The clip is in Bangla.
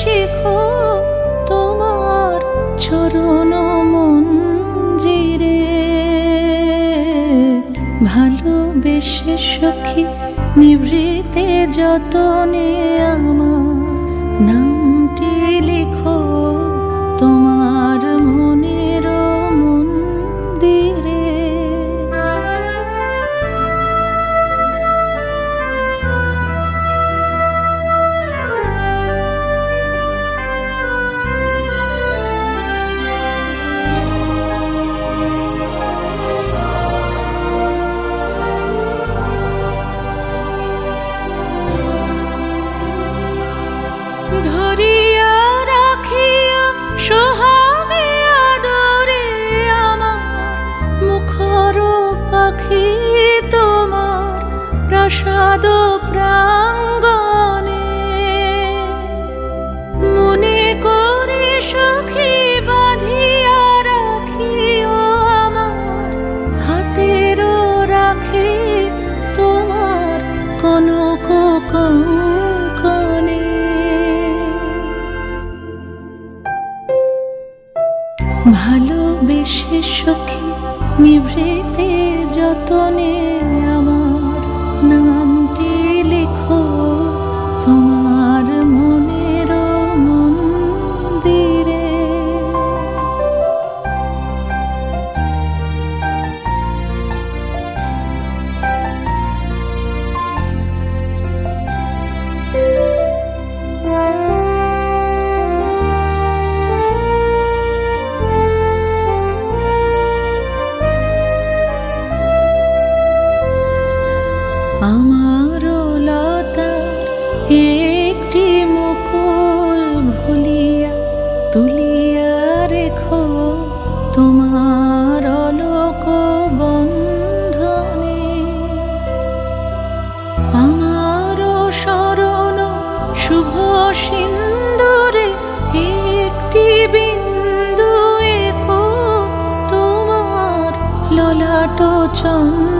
শেখো তোমার চরণ মঞ্জিরে। ভালোবেসে সখী নিভৃতে যতনে আমার নামটি প্রসাদ প্রাঙ্গণে মনে করে সখী বাঁধিয়া রাখিও আমার হাতেরও রাখি তোমার কনক কঙ্কনে। ভালোবেসে সখী নিভৃতে যতনে আমার লতার একটি মুকুল ভুলিয়া তুলিয়া রেখো তোমার অলোক বন্ধনে। আমার শরণ শুভ সিন্দুরে একটি বিন্দু একো তোমার ললাট চন্দনে